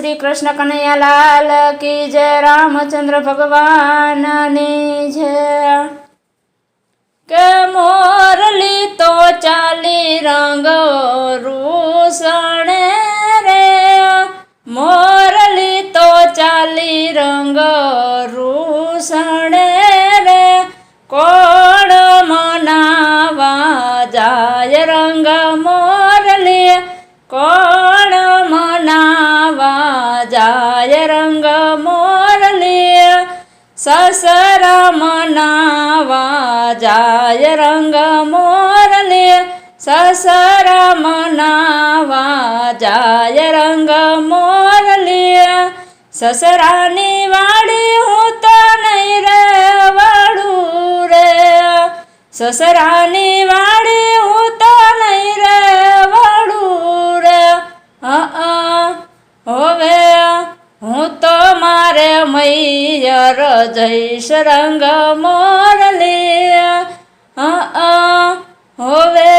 શ્રી કૃષ્ણ કનૈયાલાલ કી જય, રામચંદ્ર ભગવાનની જય. કે મોરલી તો ચાલી રંગ રૂસણે રે. મોરલી તો ચાલી રંગ રૂસણે સસરા મનાવા જાય રંગ મોરલે. સસરા મનાવા જાય રંગ મોરલે. સસરાની વાડી હું તો નહીં રે વાળું રે. સસરાની વાડી હું તો મૈયર જઈશ રંગ મોરલી હવે,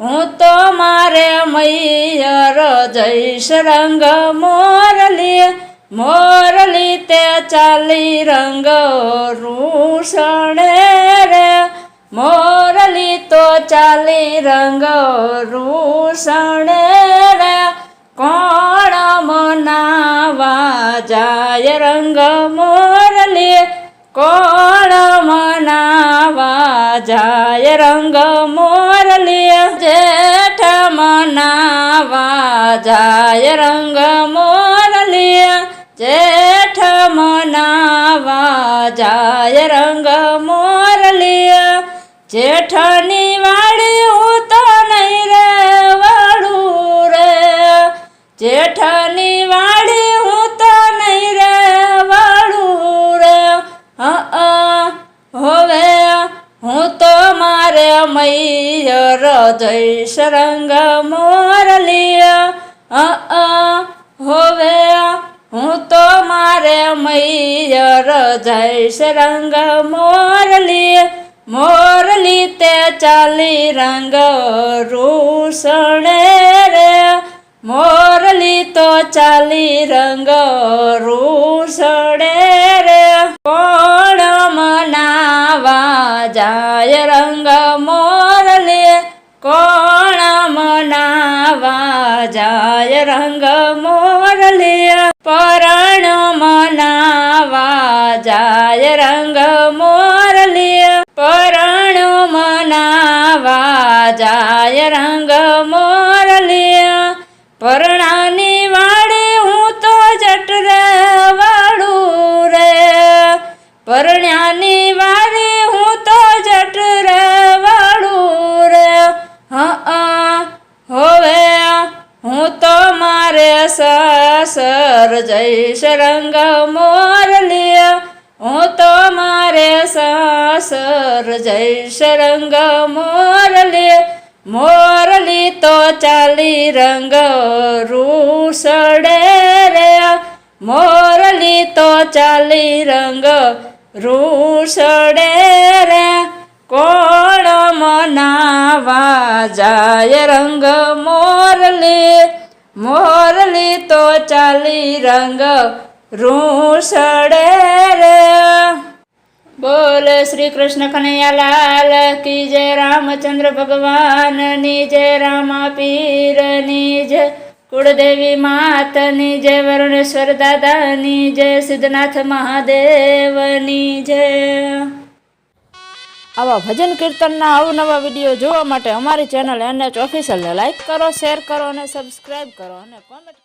હું તો મારે મૈયર જઈશ રંગ મોરલી મોરલી તે ચાલી રંગ રૂષણે રે. મોરલી તો ચાલી રંગ રૂષણે રે. કોણ મનાવા જાય રંગ મનાવા જાય રંગ મોરલી જેઠ મનાવા જાય રંગ મોરલી જેઠ મનાવા જાય રંગ મોરલી જેઠની વાળી હું તો નહીં રે વાળું રે જેઠની મૈયર જઈશ રંગ મોરલી અ હોવે હું તો મારે મૈયર જઈશ રંગ મોરલી મોરલી તે ચાલી રંગ રૂષણે રે મોરલી તો ચાલી રંગ રૂષણે રે કોણ મનાવા જાય રંગ જાય રંગ મોરલી પરણ જઈશ રંગ મોરલિયા હું તો મારે સાસર જઈશ રંગ મોરલી મોરલી તો ચાલી રંગ રૂસડે રે મોરલી તો ચાલી રંગ રૂસડે રે કોણ મનાવા જાય રંગ મોરલી તો ચાલી રંગ રૂસડે રે. બોલ શ્રી કૃષ્ણ કનૈયાલાલ, કી જય રામચંદ્ર ભગવાનની જય રામા પીરની જય કુળદેવી માતની જય વરુણેશ્વર દાદાની જય સિદ્ધનાથ મહાદેવની જય. આવા ભજન કીર્તનના અવનવા વીડિયો જોવા માટે અમારી ચેનલ એનએચ ઓફિશિયલને લાઈક કરો શેર કરો અને સબસ્ક્રાઈબ કરો અને કોમેન્ટ